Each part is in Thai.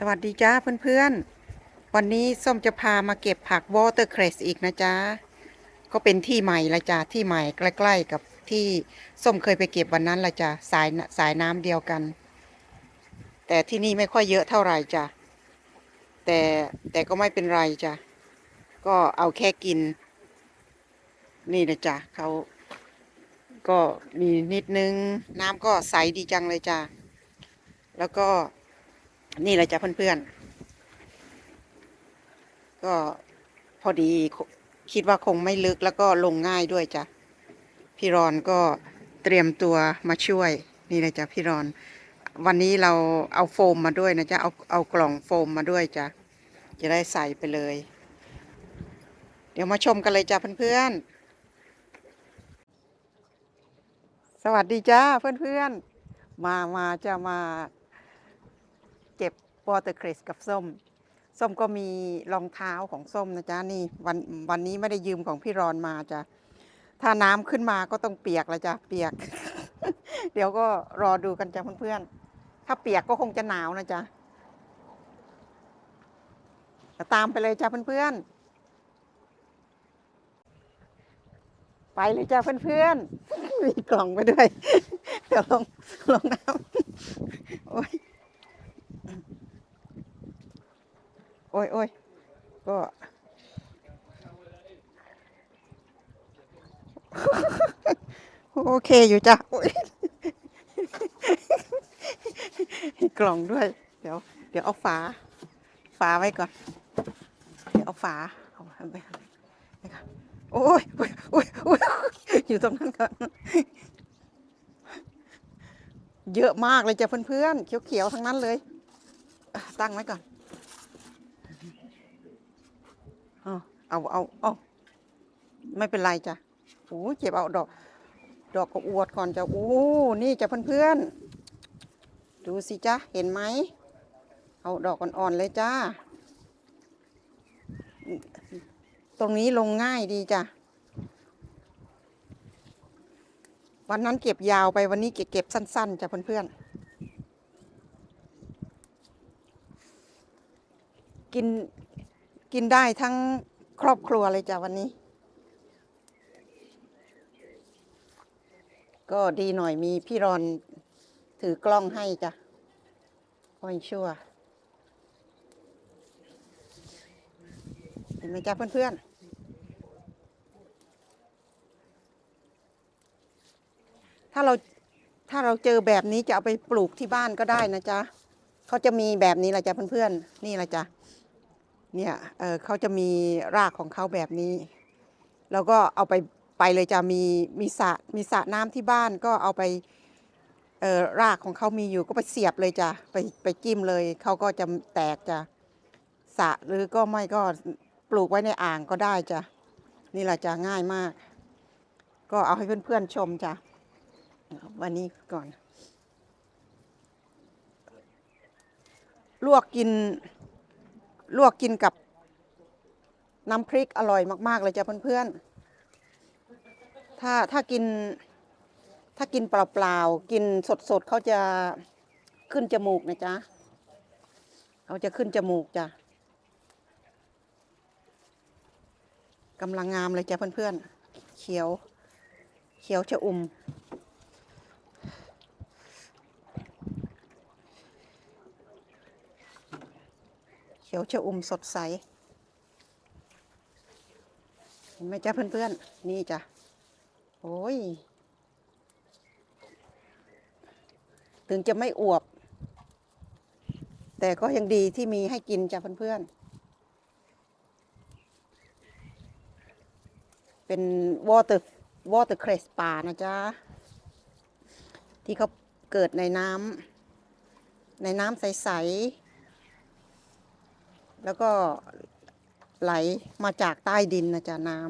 สวัสดีจ้าเพื่อนๆ วันนี้ส้มจะพามาเก็บผักวอเตอร์เครสอีกนะจ๊ะ ก็เป็นที่ใหม่ละจ้าที่ใหม่ใกล้ๆกับที่ส้มเคยไปเก็บวันนั้นละจ้าสายสายน้ำเดียวกัน แต่ที่นี่ไม่ค่อยเยอะเท่าไหร่จ้ะแต่แต่ก็ไม่เป็นไรจ้ะก็เอาแค่กิน นี่นะจ้ะเขาก็มีนิดนึงน้ำก็ใสดีจังเลยจ้ะแล้วก็ นี่แหละจ้ะเพื่อนๆ ก็พอดีคิดว่าคงไม่ลึกแล้วก็ลงง่ายด้วยจ้ะ พี่รอนก็เตรียมตัวมาช่วย นี่เลยจ้ะพี่รอน วันนี้เราเอาโฟมมาด้วยนะจ๊ะเอาเอากล่องโฟมมาด้วยจ้ะจะได้ใส่ไปเลย เดี๋ยวมาชมกันเลยจ้ะเพื่อนๆ สวัสดีจ้าเพื่อนๆ มามาจะมา วอเตอร์เครสกับส้ม ส้มก็มีรองเท้าของส้มนะจ๊ะนี่วันวันนี้ไม่ได้ยืมของพี่รอนมาจ้ะถ้าน้ำขึ้นมาก็ต้องเปียกล้วจ้ะเปียก เดี๋ยวก็รอดูกันจ้ะเพื่อนๆถ้าเปียกก็คงจะหนาวนะจ๊ะตามไปเลยจ้ะเพื่อนๆไปเลยจ้ะเพื่อนๆมีกล่องไปด้วยเดี๋ยวลงลงน้ำโอ้ย อ้ยโอ้ยก็โอเคอยู่จ้ะโอ้ยกล่องด้วย เดี๋ยว เดี๋ยวเอาฝา ฝาไว้ก่อน เดี๋ยวเอาฝาเอาไว้ไว้ก่อนโอ้ยโอ้ยโอ้ยโอ้ยอยู่ตรงนั้นก่อนเยอะมากเลยจ้ะเพื่อนๆเขียวๆทั้งนั้นเลย ตั้งไว้ก่อน เอาเอาเอาเอไม่เป็นไรจ้ะโอ้เก็บเอาดอก ดอกก็อวดก่อนจ้ะโอ้นี่จ้ะเพื่อนๆดูสิจ้ะเห็นไหมเอาดอกอ่อนๆเลยจ้า ตรงนี้ลงง่ายดีจ้ะวันนั้นเก็บยาวไปวันนี้เก็บเก็บสั้นๆจ้ะเพื่อนๆกินกินได้ทั้ง ครอบครัวเลยจ้ะวันนี้ ก็ดีหน่อยมีพี่รอนถือกล้องให้จ้ะก็ยังชั่วเห็นไหมจ้ะเพื่อนๆถ้าเราถ้าเราเจอแบบนี้จะเอาไปปลูกที่บ้านก็ได้นะจ๊ะเขาจะมีแบบนี้แหละจ้ะเพื่อนๆนี่แหละจ้ะ เนี่ยเเขาจะมีรากของเขาแบบนี้ แล้วก็เอาไปไปเลยจะมีมีสระมีสระน้ำที่บ้านก็เอาไปรากของเขามีอยู่ก็ไปเสียบเลยจ้ะไปไปจิ้มเลยเขาก็จะแตกจ้ะสะหรือก็ไม่ก็ปลูกไว้ในอ่างก็ได้จ้ะนี่แหละจ้ะง่ายมาก ก็เอาให้เพื่อนๆชมจ้ะวันนี้ก่อน ลวกกิน ลวกกินกับน้ำพริกอร่อยมาก ๆ เลยจ้ะเพื่อนๆ ถ้าถ้ากินถ้ากินเปล่าๆ กินสดๆเขาจะขึ้นจมูกนะจ๊ะเขาจะขึ้นจมูกจ้ะกำลังงามเลยจ้ะเพื่อนๆ เขียว เขียวชะอุ่ม ขียวชะอุ่มสดใสเห็นไหมจ้ะเพื่อนๆ นี่จ้ะโอ้ย ถึงจะไม่อวบ แต่ก็ยังดีที่มีให้กินจ้ะเพื่อนๆ เป็นวอเตอร์วอเตอร์เครสป่านะจ๊ะ ที่เขาเกิดในน้ำในน้ำใส ๆ แล้วก็ไหลมาจากใต้ดินนะจ๊ะน้ำ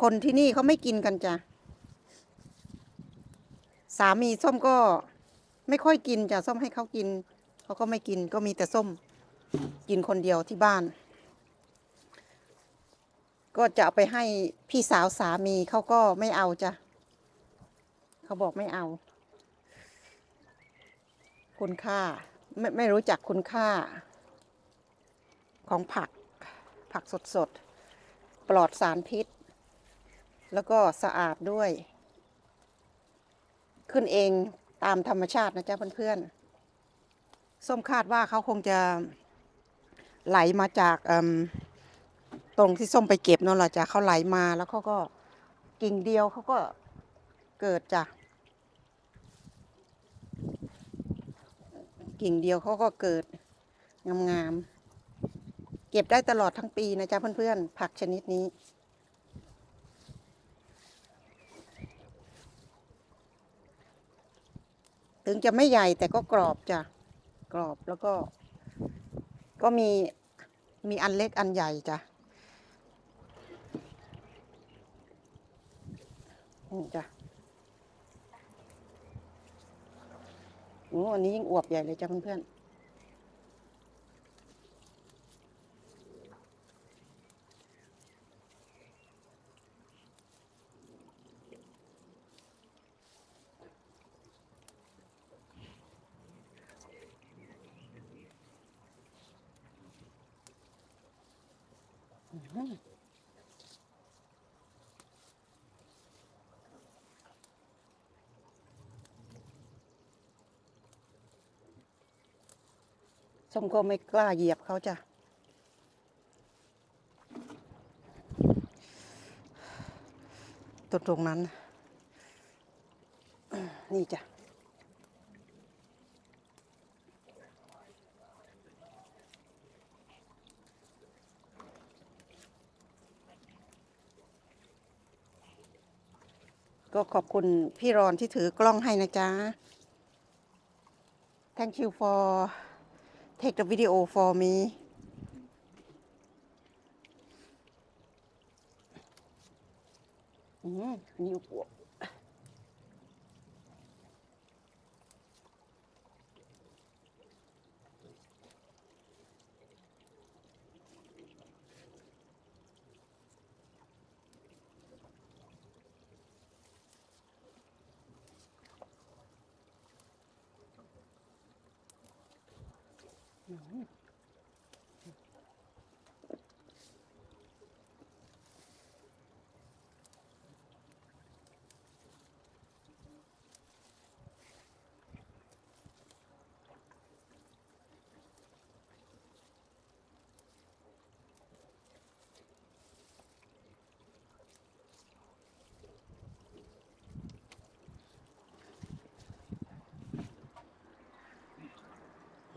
คนที่นี่เขาไม่กินกันจ้ะสามีส้มก็ไม่ค่อยกินจ้ะส้มให้เขากินเขาก็ไม่กินก็มีแต่ส้มกินคนเดียวที่บ้าน ก็จะเอาไปให้พี่สาวสามีเขาก็ไม่เอาจ้ะเขาบอกไม่เอา คุณค่าไม่ไม่รู้จักคุณค่า ของผักผักสดๆปลอดสารพิษ แล้วก็สะอาดด้วย ขึ้นเองตามธรรมชาตินะจ๊ะเพื่อนๆ ส้มคาดว่าเขาคงจะไหลมาจากตรงที่ส้มไปเก็บนั่นแหละจ้ะเขาไหลมาแล้วเขาก็กิ่งเดียวเขาก็เกิดจ้ะ กิ่งเดียวเขาก็เกิดงามๆ เก็บได้ตลอดทั้งปีนะจ๊ะเพื่อนๆ ผักชนิดนี้ ถึงจะไม่ใหญ่แต่ก็กรอบจ้ะ กรอบแล้วก็ ก็มีมีอันเล็กอันใหญ่จ้ะนี่จ้ะ โอ้อันนี้ยิ่งอวบใหญ่เลยจ้ะเพื่อนๆ ส้มก็ไม่กล้าเหยียบเขาจ้ะ ตรงตรงนั้น นี่จ้ะ ก็ขอบคุณพี่รอนที่ถือกล้องให้นะจ๊ะ Thank you for take the video for me. Mm, new book. ว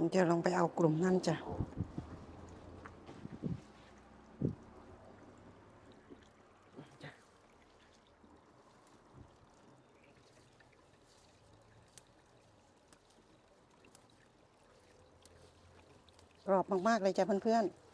เดี๋ยวลองไปเอากลุ่มนั่นจ้ะกรอบมาก ๆ เลยจ้ะเพื่อน ๆ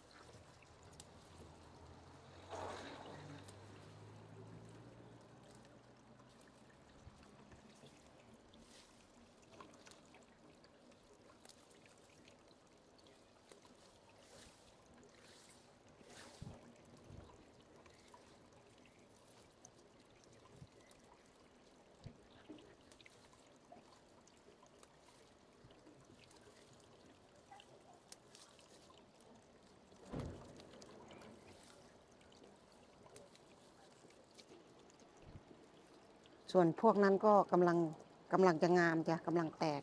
ส่วนพวกนั้นก็กำลังกำลังจะงามจ้ะกำลังแตก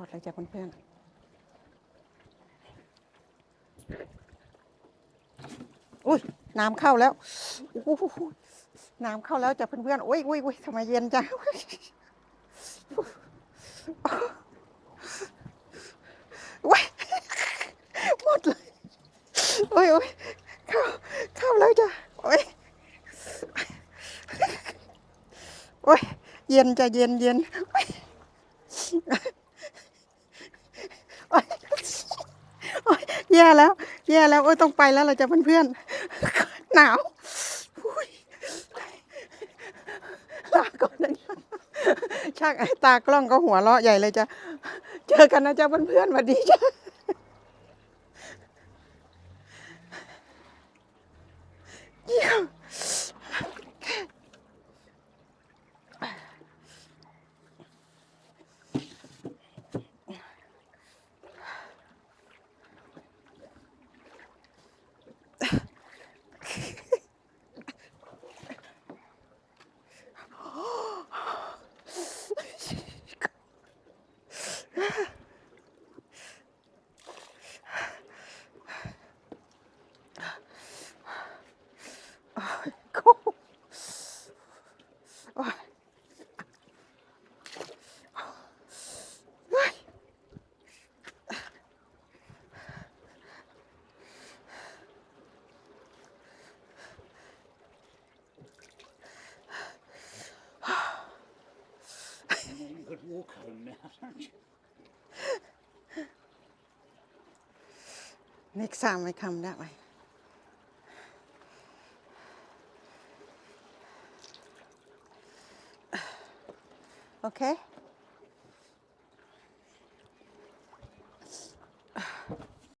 อดเลยจ้ะเพื่อนๆอุ้ยน้ำเข้าแล้วน้ำเข้าแล้วจ้ะเพื่อนๆโอ้ยอุ้ยอุ้ยทำไมเย็นจังอุ้ยหมดเลยโอ้ยโอ้ยเข้าเข้าแล้วจ้ะโอ้ยโอ้ยเย็นจะเย็นเย็นโอ้ยโอ้ยโอ้ ยแย่แล้ว แย่แล้วโอ้ยต้องไปแล้วเราจะเพื่อนๆหนาวลาก่อนนะช่างไอ้ตากล้องก็หัวเราะใหญ่เลยจ้ะเจอกันนะจ้ะเพื่อนๆสวัสดีจ้ะเยี่ยม Could walk home now. don't you? next time we come that way okay